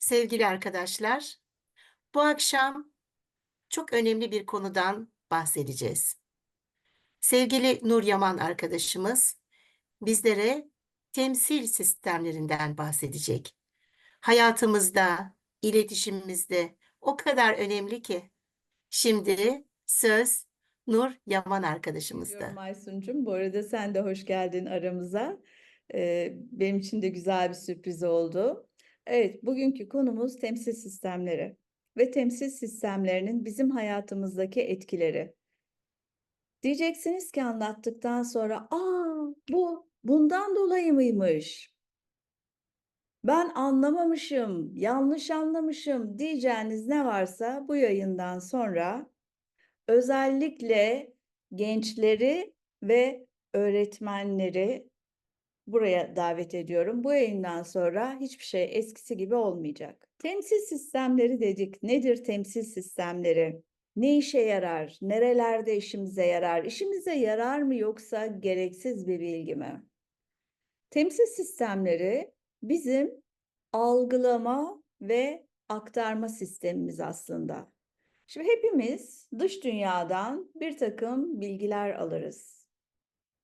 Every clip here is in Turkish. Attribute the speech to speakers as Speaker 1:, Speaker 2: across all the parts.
Speaker 1: Sevgili arkadaşlar, bu akşam çok önemli bir konudan bahsedeceğiz. Sevgili Nur Yaman arkadaşımız bizlere temsil sistemlerinden bahsedecek. Hayatımızda, iletişimimizde o kadar önemli ki. Şimdi söz Nur Yaman arkadaşımızda.
Speaker 2: Aysun'cum. Bu arada sen de hoş geldin aramıza. Ee, benim için de güzel bir sürpriz oldu. Evet, bugünkü konumuz temsil sistemleri ve temsil sistemlerinin bizim hayatımızdaki etkileri. Diyeceksiniz ki anlattıktan sonra, aa bu bundan dolayı mıymış? Ben anlamamışım, yanlış anlamışım diyeceğiniz ne varsa bu yayından sonra özellikle gençleri ve öğretmenleri buraya davet ediyorum. Bu yayından sonra hiçbir şey eskisi gibi olmayacak. Temsil sistemleri dedik. Nedir temsil sistemleri? Ne işe yarar? Nerelerde işimize yarar? İşimize yarar mı yoksa gereksiz bir bilgi mi? Temsil sistemleri bizim algılama ve aktarma sistemimiz aslında. Şimdi hepimiz dış dünyadan bir takım bilgiler alırız.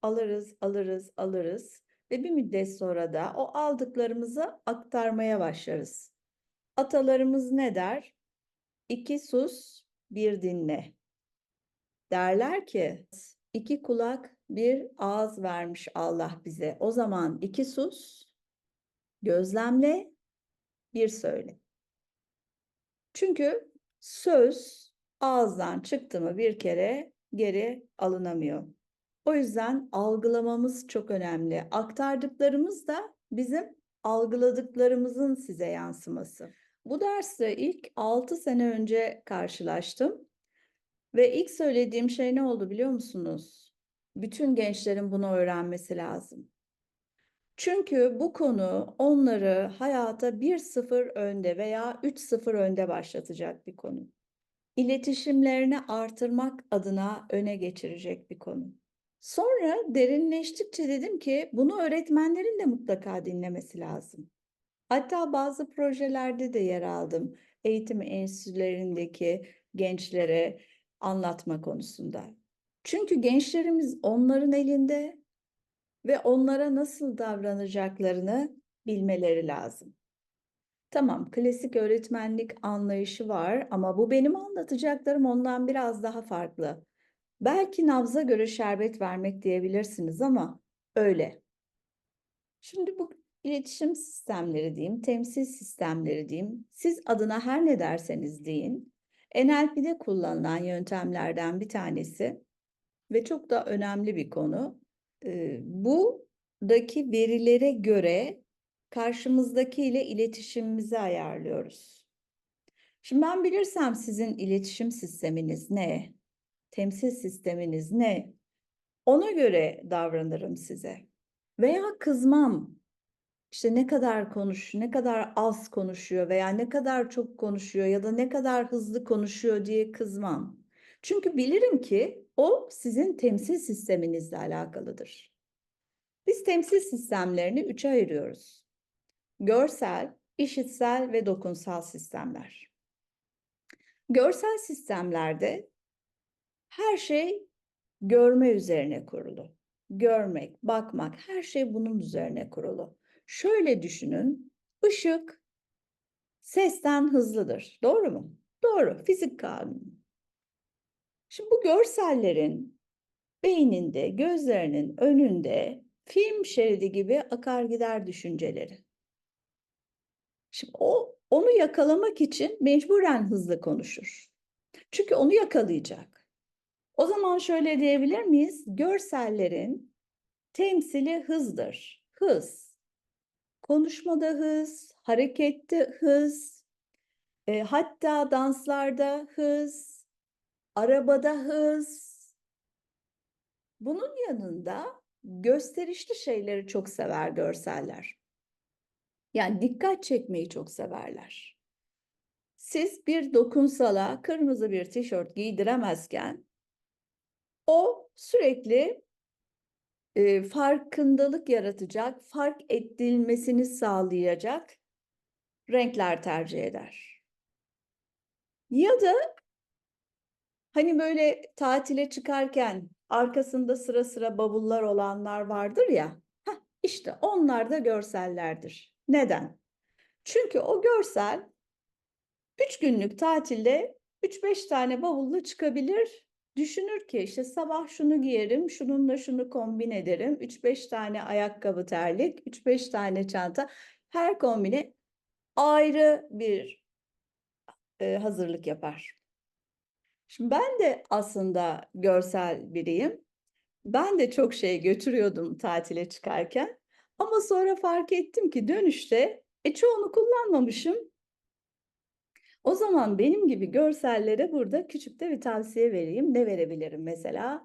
Speaker 2: Alırız, alırız, alırız ve bir müddet sonra da o aldıklarımızı aktarmaya başlarız. Atalarımız ne der? İki sus, bir dinle. Derler ki iki kulak, bir ağız vermiş Allah bize. O zaman iki sus, gözlemle, bir söyle. Çünkü söz ağızdan çıktı mı bir kere geri alınamıyor. O yüzden algılamamız çok önemli. Aktardıklarımız da bizim algıladıklarımızın size yansıması. Bu derste ilk 6 sene önce karşılaştım. Ve ilk söylediğim şey ne oldu biliyor musunuz? Bütün gençlerin bunu öğrenmesi lazım. Çünkü bu konu onları hayata 1-0 önde veya 3-0 önde başlatacak bir konu. İletişimlerini artırmak adına öne geçirecek bir konu. Sonra derinleştikçe dedim ki bunu öğretmenlerin de mutlaka dinlemesi lazım. Hatta bazı projelerde de yer aldım. Eğitim enstitülerindeki gençlere anlatma konusunda. Çünkü gençlerimiz onların elinde ve onlara nasıl davranacaklarını bilmeleri lazım. Tamam, klasik öğretmenlik anlayışı var ama bu benim anlatacaklarım ondan biraz daha farklı. Belki nabza göre şerbet vermek diyebilirsiniz ama öyle. Şimdi bu iletişim sistemleri diyeyim, temsil sistemleri diyeyim. Siz adına her ne derseniz deyin. NLP'de kullanılan yöntemlerden bir tanesi ve çok da önemli bir konu. Buradaki verilere göre karşımızdaki ile iletişimimizi ayarlıyoruz. Şimdi ben bilirsem sizin iletişim sisteminiz ne, temsil sisteminiz ne, ona göre davranırım size. Veya kızmam. İşte ne kadar konuş, ne kadar az konuşuyor veya ne kadar çok konuşuyor ya da ne kadar hızlı konuşuyor diye kızmam. Çünkü bilirim ki o sizin temsil sisteminizle alakalıdır. Biz temsil sistemlerini üçe ayırıyoruz. Görsel, işitsel ve dokunsal sistemler. Görsel sistemlerde her şey görme üzerine kurulu. Görmek, bakmak, her şey bunun üzerine kurulu. Şöyle düşünün, ışık sesten hızlıdır. Doğru mu? Doğru, fizik kanunu. Şimdi bu görsellerin beyninde, gözlerinin önünde film şeridi gibi akar gider düşünceleri. Şimdi o onu yakalamak için mecburen hızlı konuşur. Çünkü onu yakalayacak. O zaman şöyle diyebilir miyiz? Görsellerin temsili hızdır. Hız. Konuşmada hız, harekette hız, e, hatta danslarda hız, arabada hız. Bunun yanında gösterişli şeyleri çok sever görseller. Yani dikkat çekmeyi çok severler. Siz bir dokunsala kırmızı bir tişört giydiremezken o sürekli e, farkındalık yaratacak, fark edilmesini sağlayacak renkler tercih eder. Ya da hani böyle tatile çıkarken arkasında sıra sıra bavullar olanlar vardır ya. Heh, işte onlar da görsellerdir. Neden? Çünkü o görsel 3 günlük tatilde 3-5 tane bavulla çıkabilir. Düşünür ki işte sabah şunu giyerim, şununla şunu kombin ederim. 3-5 tane ayakkabı terlik, 3-5 tane çanta. Her kombine ayrı bir e, hazırlık yapar. Şimdi ben de aslında görsel biriyim. Ben de çok şey götürüyordum tatile çıkarken. Ama sonra fark ettim ki dönüşte e, çoğunu kullanmamışım. O zaman benim gibi görsellere burada küçük de bir tavsiye vereyim. Ne verebilirim mesela?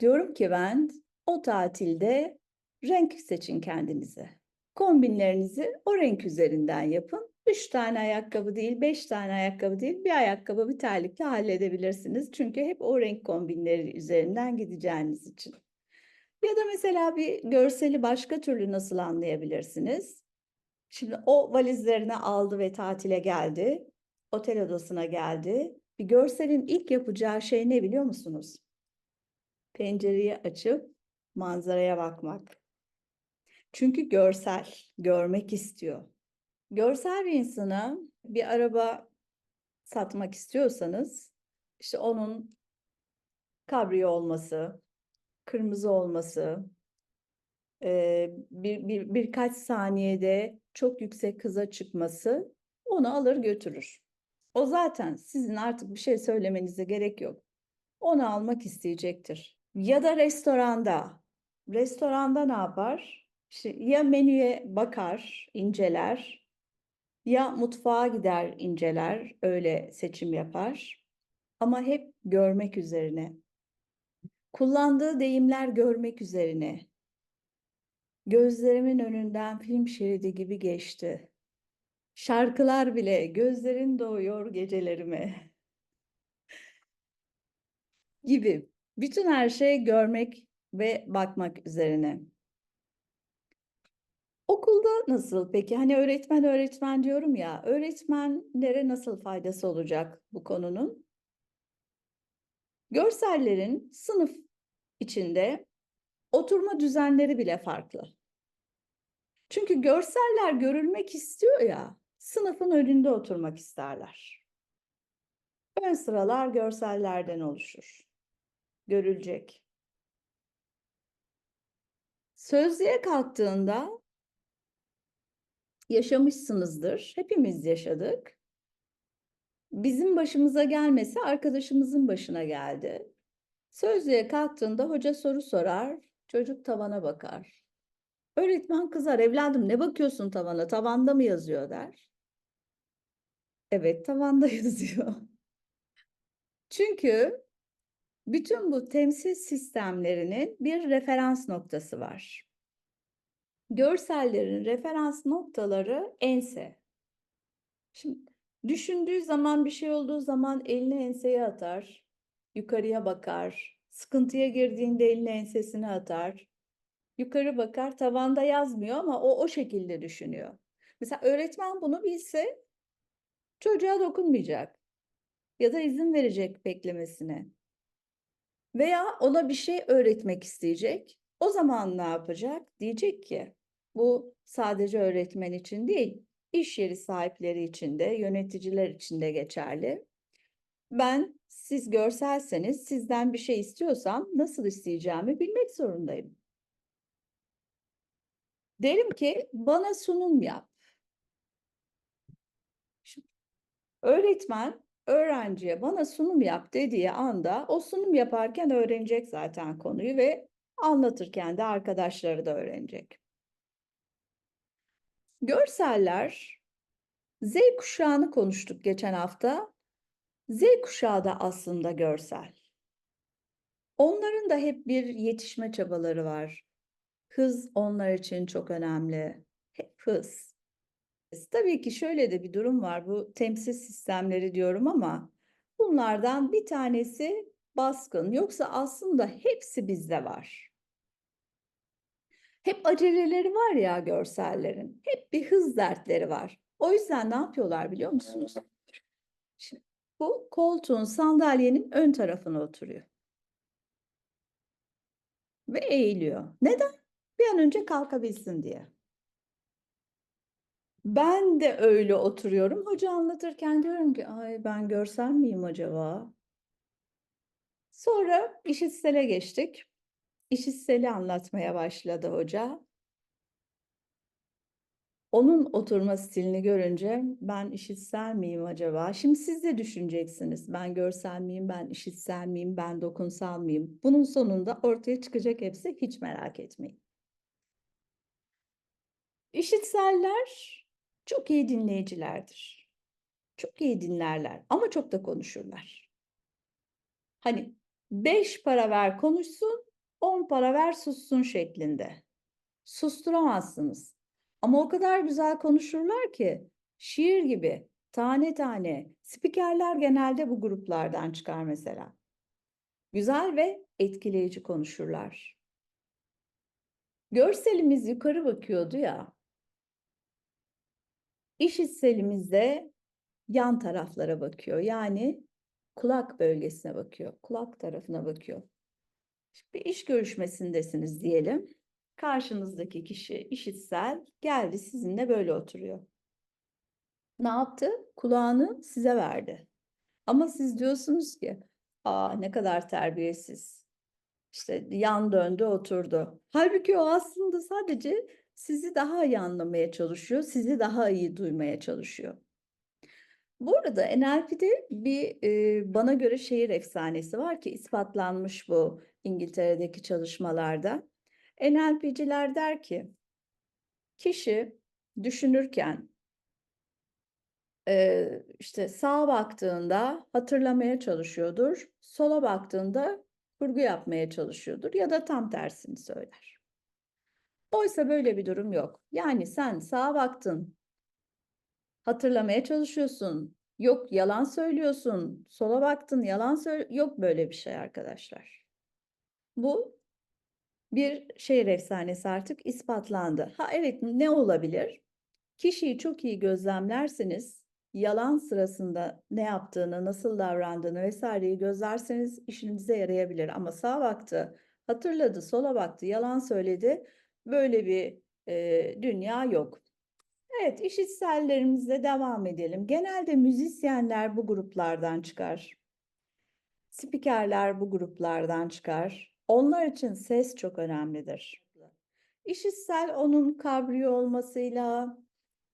Speaker 2: Diyorum ki ben o tatilde renk seçin kendinize. Kombinlerinizi o renk üzerinden yapın. Üç tane ayakkabı değil, beş tane ayakkabı değil, bir ayakkabı bir terlikle halledebilirsiniz. Çünkü hep o renk kombinleri üzerinden gideceğiniz için. Ya da mesela bir görseli başka türlü nasıl anlayabilirsiniz? Şimdi o valizlerini aldı ve tatile geldi. Otel odasına geldi. Bir görselin ilk yapacağı şey ne biliyor musunuz? Pencereyi açıp manzaraya bakmak. Çünkü görsel, görmek istiyor. Görsel bir insana bir araba satmak istiyorsanız işte onun kabriyo olması, kırmızı olması, bir, bir, birkaç saniyede çok yüksek hıza çıkması onu alır götürür. O zaten sizin artık bir şey söylemenize gerek yok. Onu almak isteyecektir. Ya da restoranda. Restoranda ne yapar? İşte ya menüye bakar, inceler, ya mutfağa gider, inceler, öyle seçim yapar. Ama hep görmek üzerine. Kullandığı deyimler görmek üzerine. Gözlerimin önünden film şeridi gibi geçti. Şarkılar bile gözlerin doğuyor gecelerime. Gibi. Bütün her şey görmek ve bakmak üzerine. Okulda nasıl peki? Hani öğretmen öğretmen diyorum ya, öğretmenlere nasıl faydası olacak bu konunun? Görsellerin sınıf içinde oturma düzenleri bile farklı. Çünkü görseller görülmek istiyor ya, sınıfın önünde oturmak isterler. Ön sıralar görsellerden oluşur. Görülecek. Sözlüğe kalktığında yaşamışsınızdır. Hepimiz yaşadık. Bizim başımıza gelmesi arkadaşımızın başına geldi. Sözlüğe kalktığında hoca soru sorar, çocuk tavana bakar. Öğretmen kızar, evladım ne bakıyorsun tavana, tavanda mı yazıyor der. Evet, tavanda yazıyor. Çünkü bütün bu temsil sistemlerinin bir referans noktası var. Görsellerin referans noktaları ense. Şimdi düşündüğü zaman bir şey olduğu zaman elini enseye atar, yukarıya bakar, sıkıntıya girdiğinde elini ensesine atar, yukarı bakar, tavanda yazmıyor ama o o şekilde düşünüyor. Mesela öğretmen bunu bilse çocuğa dokunmayacak ya da izin verecek beklemesine. Veya ona bir şey öğretmek isteyecek. O zaman ne yapacak? Diyecek ki bu sadece öğretmen için değil, iş yeri sahipleri için de, yöneticiler için de geçerli. Ben siz görselseniz, sizden bir şey istiyorsam nasıl isteyeceğimi bilmek zorundayım. Derim ki bana sunum yap. Şimdi, öğretmen öğrenciye bana sunum yap dediği anda o sunum yaparken öğrenecek zaten konuyu ve anlatırken de arkadaşları da öğrenecek. Görseller Z kuşağını konuştuk geçen hafta. Z kuşağı da aslında görsel. Onların da hep bir yetişme çabaları var. Hız onlar için çok önemli. Hep hız. Tabii ki şöyle de bir durum var. Bu temsil sistemleri diyorum ama bunlardan bir tanesi baskın. Yoksa aslında hepsi bizde var. Hep aceleleri var ya görsellerin. Hep bir hız dertleri var. O yüzden ne yapıyorlar biliyor musunuz? Şimdi bu koltuğun sandalyenin ön tarafına oturuyor. Ve eğiliyor. Neden? Bir an önce kalkabilsin diye. Ben de öyle oturuyorum. Hoca anlatırken diyorum ki ay ben görsem miyim acaba? Sonra işitsele geçtik. İşitseli anlatmaya başladı hoca. Onun oturma stilini görünce ben işitsel miyim acaba? Şimdi siz de düşüneceksiniz. Ben görsel miyim, ben işitsel miyim, ben dokunsal mıyım? Bunun sonunda ortaya çıkacak hepsi hiç merak etmeyin. İşitseller çok iyi dinleyicilerdir. Çok iyi dinlerler ama çok da konuşurlar. Hani beş para ver konuşsun, on para ver sussun şeklinde. Susturamazsınız. Ama o kadar güzel konuşurlar ki şiir gibi tane tane. Spikerler genelde bu gruplardan çıkar mesela. Güzel ve etkileyici konuşurlar. Görselimiz yukarı bakıyordu ya. İşitselimiz de yan taraflara bakıyor. Yani kulak bölgesine bakıyor. Kulak tarafına bakıyor. Bir iş görüşmesindesiniz diyelim. Karşınızdaki kişi işitsel geldi sizinle böyle oturuyor. Ne yaptı? Kulağını size verdi. Ama siz diyorsunuz ki, aa ne kadar terbiyesiz. İşte yan döndü oturdu. Halbuki o aslında sadece sizi daha iyi anlamaya çalışıyor, sizi daha iyi duymaya çalışıyor. Bu arada NLP'de bir e, bana göre şehir efsanesi var ki ispatlanmış bu İngiltere'deki çalışmalarda. NLP'ciler der ki kişi düşünürken e, işte sağa baktığında hatırlamaya çalışıyordur, sola baktığında kurgu yapmaya çalışıyordur ya da tam tersini söyler. Oysa böyle bir durum yok. Yani sen sağa baktın, hatırlamaya çalışıyorsun. Yok yalan söylüyorsun. Sola baktın yalan söyle yok böyle bir şey arkadaşlar. Bu bir şehir efsanesi artık ispatlandı. Ha evet ne olabilir? Kişiyi çok iyi gözlemlerseniz yalan sırasında ne yaptığını, nasıl davrandığını vesaireyi gözlerseniz işinize yarayabilir. Ama sağa baktı, hatırladı, sola baktı, yalan söyledi. Böyle bir e, dünya yok. Evet, işitsellerimizle devam edelim. Genelde müzisyenler bu gruplardan çıkar. Spikerler bu gruplardan çıkar. Onlar için ses çok önemlidir. İşitsel onun kabriyo olmasıyla,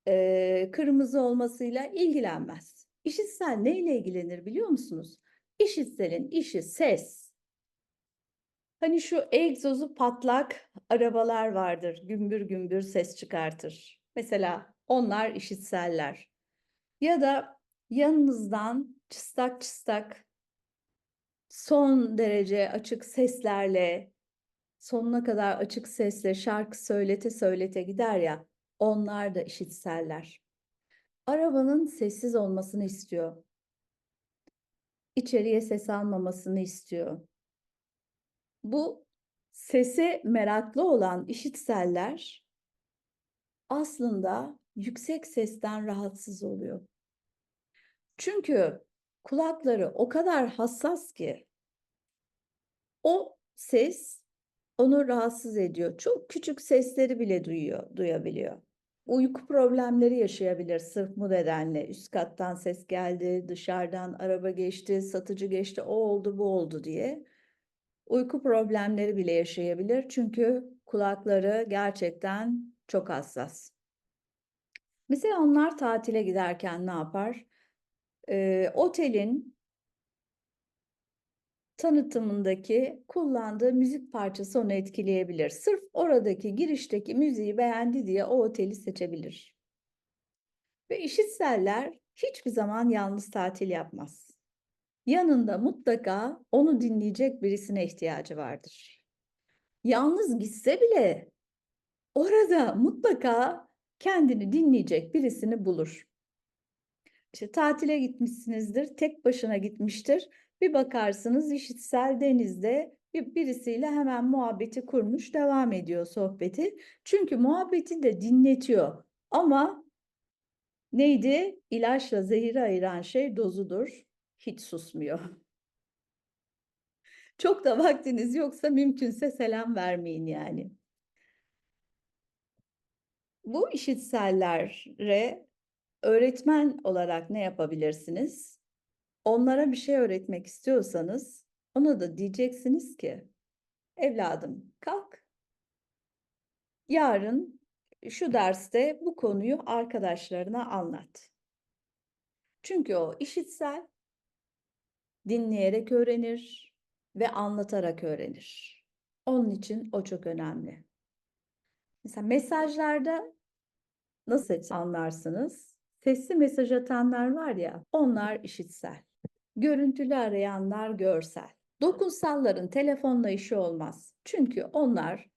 Speaker 2: e, kırmızı olmasıyla ilgilenmez. İşitsel neyle ilgilenir biliyor musunuz? İşitselin işi ses. Hani şu egzozu patlak arabalar vardır. Gümbür gümbür ses çıkartır. Mesela onlar işitseller. Ya da yanınızdan çıstak çıstak son derece açık seslerle sonuna kadar açık sesle şarkı söylete söylete gider ya onlar da işitseller. Arabanın sessiz olmasını istiyor. İçeriye ses almamasını istiyor. Bu sese meraklı olan işitseller aslında yüksek sesten rahatsız oluyor. Çünkü kulakları o kadar hassas ki o ses onu rahatsız ediyor. Çok küçük sesleri bile duyuyor, duyabiliyor. Uyku problemleri yaşayabilir sırf bu nedenle. Üst kattan ses geldi, dışarıdan araba geçti, satıcı geçti, o oldu, bu oldu diye. Uyku problemleri bile yaşayabilir çünkü kulakları gerçekten çok hassas. Mesela onlar tatile giderken ne yapar? Ee, otelin tanıtımındaki kullandığı müzik parçası onu etkileyebilir. Sırf oradaki girişteki müziği beğendi diye o oteli seçebilir. Ve işitseller hiçbir zaman yalnız tatil yapmaz. Yanında mutlaka onu dinleyecek birisine ihtiyacı vardır. Yalnız gitse bile orada mutlaka kendini dinleyecek birisini bulur. İşte tatile gitmişsinizdir, tek başına gitmiştir. Bir bakarsınız işitsel denizde bir birisiyle hemen muhabbeti kurmuş, devam ediyor sohbeti. Çünkü muhabbeti de dinletiyor. Ama Neydi? İlaçla zehiri ayıran şey dozudur. Hiç susmuyor. Çok da vaktiniz yoksa mümkünse selam vermeyin yani. Bu işitsellere öğretmen olarak ne yapabilirsiniz? Onlara bir şey öğretmek istiyorsanız ona da diyeceksiniz ki evladım kalk. Yarın şu derste bu konuyu arkadaşlarına anlat. Çünkü o işitsel dinleyerek öğrenir ve anlatarak öğrenir. Onun için o çok önemli. Mesela mesajlarda nasıl anlarsınız? Sesli mesaj atanlar var ya, onlar işitsel. Görüntülü arayanlar görsel. Dokunsalların telefonla işi olmaz. Çünkü onlar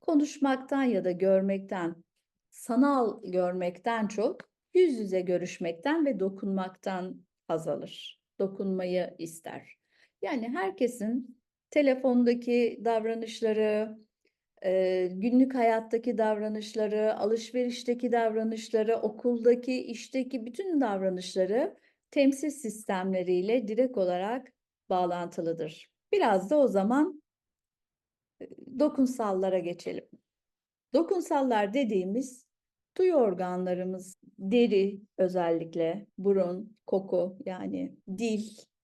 Speaker 2: konuşmaktan ya da görmekten, sanal görmekten çok yüz yüze görüşmekten ve dokunmaktan haz alır. Dokunmayı ister. Yani herkesin telefondaki davranışları, eee, günlük hayattaki davranışları, alışverişteki davranışları, okuldaki, işteki bütün davranışları temsil sistemleriyle direkt olarak bağlantılıdır. Biraz da o zaman eee, dokunsallara geçelim. Dokunsallar dediğimiz duyu organlarımız, deri özellikle, burun, koku yani dil,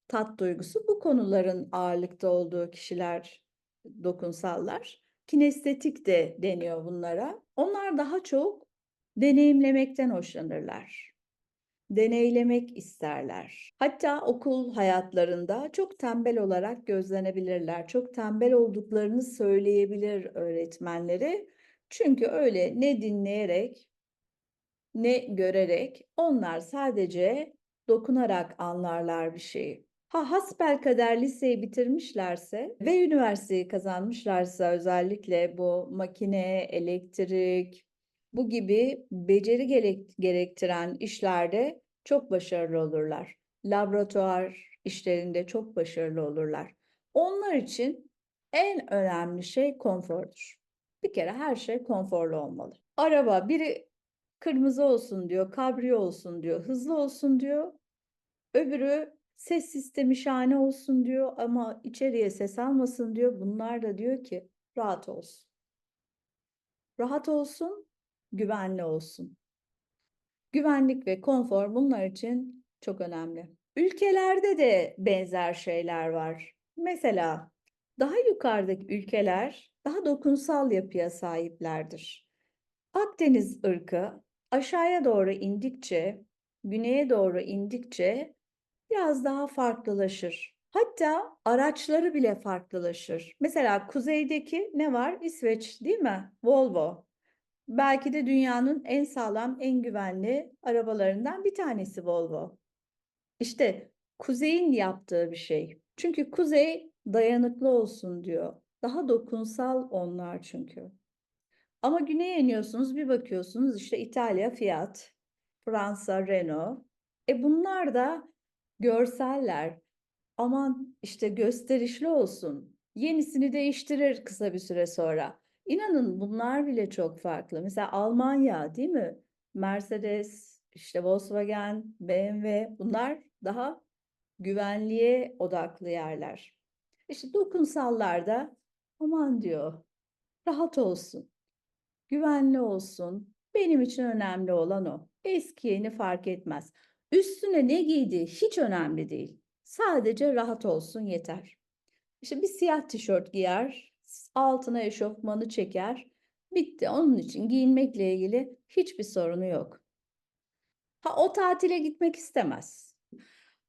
Speaker 2: tat duygusu bu konuların ağırlıkta olduğu kişiler dokunsallar. Kinestetik de deniyor bunlara. Onlar daha çok deneyimlemekten hoşlanırlar. Deneylemek isterler. Hatta okul hayatlarında çok tembel olarak gözlenebilirler. Çok tembel olduklarını söyleyebilir öğretmenleri. Çünkü öyle ne dinleyerek ne görerek onlar sadece dokunarak anlarlar bir şeyi. Ha hasbelkader liseyi bitirmişlerse ve üniversiteyi kazanmışlarsa özellikle bu makine, elektrik, bu gibi beceri gerek- gerektiren işlerde çok başarılı olurlar. Laboratuvar işlerinde çok başarılı olurlar. Onlar için en önemli şey konfordur. Bir kere her şey konforlu olmalı. Araba biri kırmızı olsun diyor, kabriyo olsun diyor, hızlı olsun diyor. Öbürü ses sistemi şahane olsun diyor ama içeriye ses almasın diyor. Bunlar da diyor ki rahat olsun. Rahat olsun, güvenli olsun. Güvenlik ve konfor bunlar için çok önemli. Ülkelerde de benzer şeyler var. Mesela daha yukarıdaki ülkeler daha dokunsal yapıya sahiplerdir. Akdeniz ırkı aşağıya doğru indikçe, güneye doğru indikçe biraz daha farklılaşır. Hatta araçları bile farklılaşır. Mesela kuzeydeki ne var? İsveç, değil mi? Volvo. Belki de dünyanın en sağlam, en güvenli arabalarından bir tanesi Volvo. İşte kuzeyin yaptığı bir şey. Çünkü kuzey dayanıklı olsun diyor. Daha dokunsal onlar çünkü. Ama güneye iniyorsunuz bir bakıyorsunuz işte İtalya Fiat, Fransa Renault. E bunlar da görseller. Aman işte gösterişli olsun. Yenisini değiştirir kısa bir süre sonra. İnanın bunlar bile çok farklı. Mesela Almanya değil mi? Mercedes, işte Volkswagen, BMW bunlar daha güvenliğe odaklı yerler. İşte dokunsallarda aman diyor rahat olsun, güvenli olsun. Benim için önemli olan o. Eski yeni fark etmez. Üstüne ne giydiği hiç önemli değil. Sadece rahat olsun yeter. İşte bir siyah tişört giyer, altına eşofmanı çeker. Bitti. Onun için giyinmekle ilgili hiçbir sorunu yok. Ha o tatile gitmek istemez.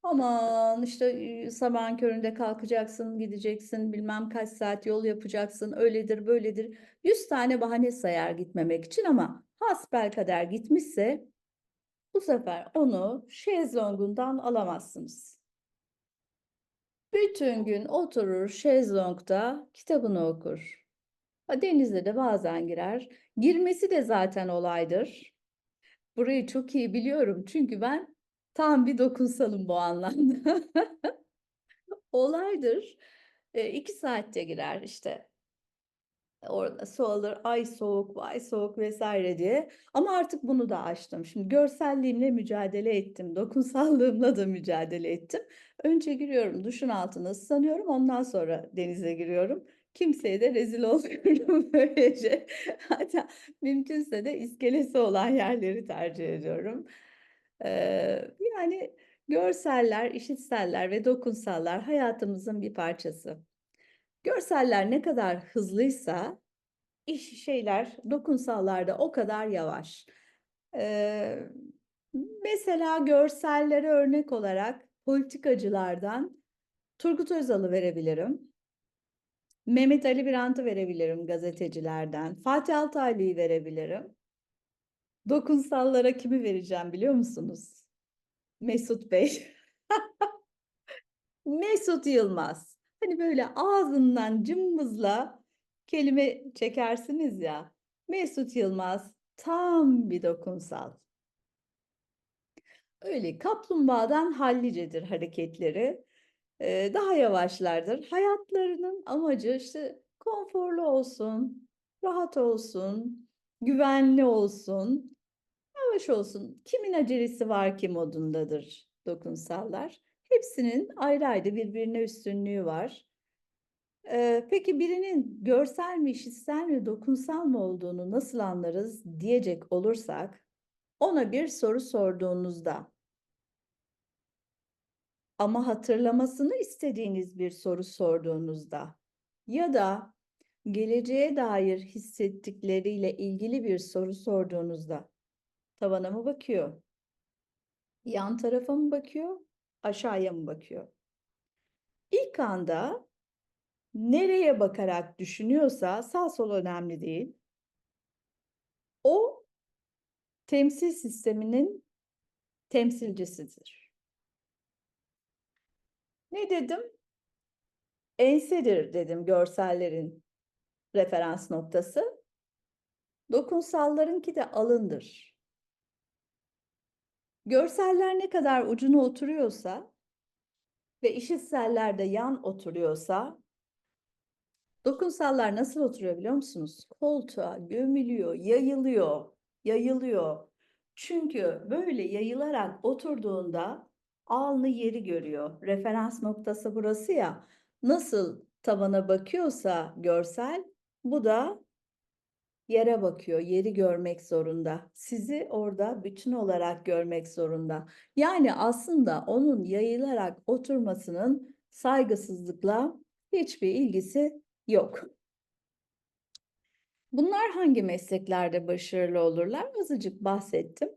Speaker 2: Aman işte sabahın köründe kalkacaksın, gideceksin, bilmem kaç saat yol yapacaksın, öyledir, böyledir. Yüz tane bahane sayar gitmemek için ama hasbelkader gitmişse bu sefer onu şezlongundan alamazsınız. Bütün gün oturur şezlongda kitabını okur. Denize de bazen girer. Girmesi de zaten olaydır. Burayı çok iyi biliyorum çünkü ben tam bir dokunsalım bu anlamda. Olaydır. E, iki saatte girer işte. Orada su alır, ay soğuk, vay soğuk vesaire diye. Ama artık bunu da aştım. Şimdi görselliğimle mücadele ettim. Dokunsallığımla da mücadele ettim. Önce giriyorum, duşun altına ıslanıyorum. Ondan sonra denize giriyorum. Kimseye de rezil olmuyorum böylece. Hatta mümkünse de iskelesi olan yerleri tercih ediyorum. Yani görseller, işitseller ve dokunsallar hayatımızın bir parçası. Görseller ne kadar hızlıysa iş şeyler dokunsallar da o kadar yavaş. Ee, mesela görsellere örnek olarak politikacılardan Turgut Özal'ı verebilirim. Mehmet Ali Birant'ı verebilirim gazetecilerden. Fatih Altaylı'yı verebilirim. Dokunsallara kimi vereceğim biliyor musunuz? Mesut Bey. Mesut Yılmaz. Hani böyle ağzından cımbızla kelime çekersiniz ya. Mesut Yılmaz tam bir dokunsal. Öyle kaplumbağadan hallicedir hareketleri. Ee, daha yavaşlardır. Hayatlarının amacı işte konforlu olsun, rahat olsun, güvenli olsun, yavaş olsun. Kimin acelesi var ki modundadır dokunsallar. Hepsinin ayrı ayrı birbirine üstünlüğü var. Ee, peki birinin görsel mi, işitsel mi, dokunsal mı olduğunu nasıl anlarız diyecek olursak, ona bir soru sorduğunuzda ama hatırlamasını istediğiniz bir soru sorduğunuzda ya da geleceğe dair hissettikleriyle ilgili bir soru sorduğunuzda tavana mı bakıyor? Yan tarafa mı bakıyor? Aşağıya mı bakıyor? İlk anda nereye bakarak düşünüyorsa sağ sol önemli değil. O temsil sisteminin temsilcisidir. Ne dedim? Ensedir dedim görsellerin referans noktası. Dokunsallarınki de alındır. Görseller ne kadar ucuna oturuyorsa ve işitseller de yan oturuyorsa dokunsallar nasıl oturuyor biliyor musunuz? Koltuğa gömülüyor, yayılıyor, yayılıyor. Çünkü böyle yayılarak oturduğunda alnı yeri görüyor. Referans noktası burası ya. Nasıl tavana bakıyorsa görsel, bu da yere bakıyor, yeri görmek zorunda. Sizi orada bütün olarak görmek zorunda. Yani aslında onun yayılarak oturmasının saygısızlıkla hiçbir ilgisi yok. Bunlar hangi mesleklerde başarılı olurlar? Azıcık bahsettim.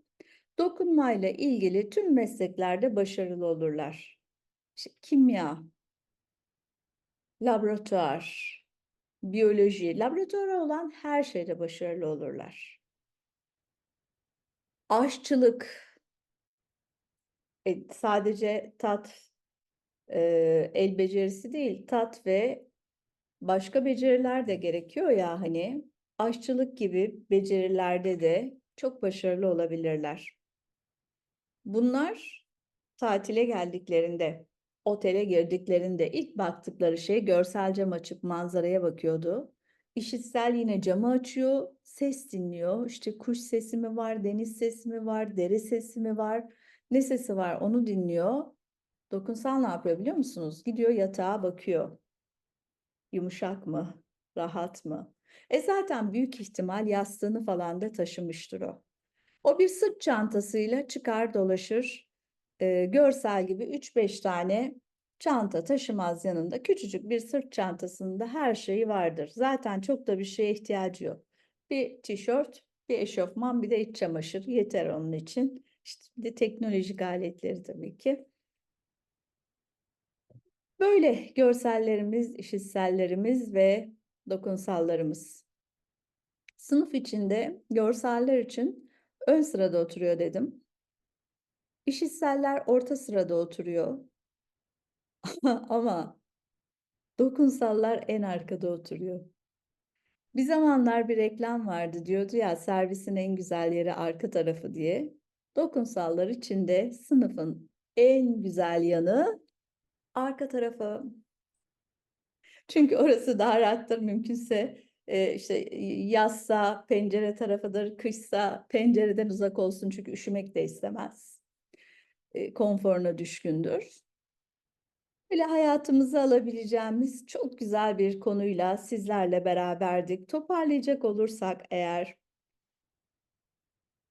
Speaker 2: Dokunmayla ilgili tüm mesleklerde başarılı olurlar. İşte kimya, laboratuvar, biyoloji, laboratuvara olan her şeyde başarılı olurlar. Aşçılık, e, sadece tat, e, el becerisi değil, tat ve başka beceriler de gerekiyor ya hani. Aşçılık gibi becerilerde de çok başarılı olabilirler. Bunlar tatile geldiklerinde, otele girdiklerinde ilk baktıkları şey görsel cam açıp manzaraya bakıyordu. İşitsel yine camı açıyor, ses dinliyor. İşte kuş sesi mi var, deniz sesi mi var, dere sesi mi var, ne sesi var onu dinliyor. Dokunsal ne yapıyor biliyor musunuz? Gidiyor yatağa bakıyor. Yumuşak mı, rahat mı? E zaten büyük ihtimal yastığını falan da taşımıştır o. O bir sırt çantasıyla çıkar dolaşır. E, görsel gibi 3-5 tane çanta taşımaz yanında. Küçücük bir sırt çantasında her şeyi vardır. Zaten çok da bir şeye ihtiyacı yok. Bir tişört, bir eşofman, bir de iç çamaşır yeter onun için. İşte bir de teknolojik aletleri tabii ki. Böyle görsellerimiz, işitsellerimiz ve dokunsallarımız. Sınıf içinde görseller için ön sırada oturuyor dedim. İşitseller orta sırada oturuyor. Ama dokunsallar en arkada oturuyor. Bir zamanlar bir reklam vardı diyordu ya servisin en güzel yeri arka tarafı diye. Dokunsallar içinde sınıfın en güzel yanı arka tarafı. Çünkü orası daha rahattır mümkünse Eee, işte, yazsa pencere tarafıdır, kışsa pencereden uzak olsun çünkü üşümek de istemez. Eee, konforuna düşkündür. Böyle hayatımıza alabileceğimiz çok güzel bir konuyla sizlerle beraberdik. Toparlayacak olursak eğer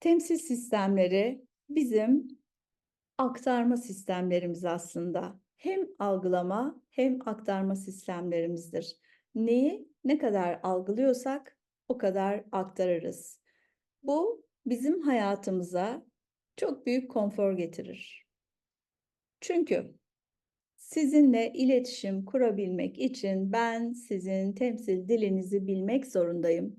Speaker 2: temsil sistemleri bizim aktarma sistemlerimiz aslında. Hem algılama hem aktarma sistemlerimizdir. Neyi ne kadar algılıyorsak o kadar aktarırız. Bu bizim hayatımıza çok büyük konfor getirir. Çünkü sizinle iletişim kurabilmek için ben sizin temsil dilinizi bilmek zorundayım.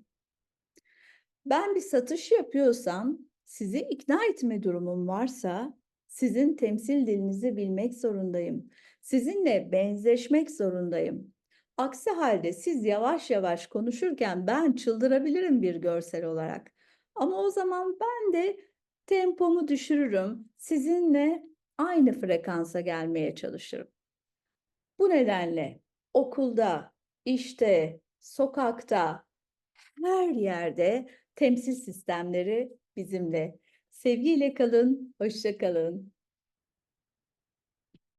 Speaker 2: Ben bir satış yapıyorsam, sizi ikna etme durumum varsa sizin temsil dilinizi bilmek zorundayım. Sizinle benzeşmek zorundayım. Aksi halde siz yavaş yavaş konuşurken ben çıldırabilirim bir görsel olarak. Ama o zaman ben de tempomu düşürürüm. Sizinle aynı frekansa gelmeye çalışırım. Bu nedenle okulda, işte, sokakta, her yerde temsil sistemleri bizimle. Sevgiyle kalın, hoşça kalın.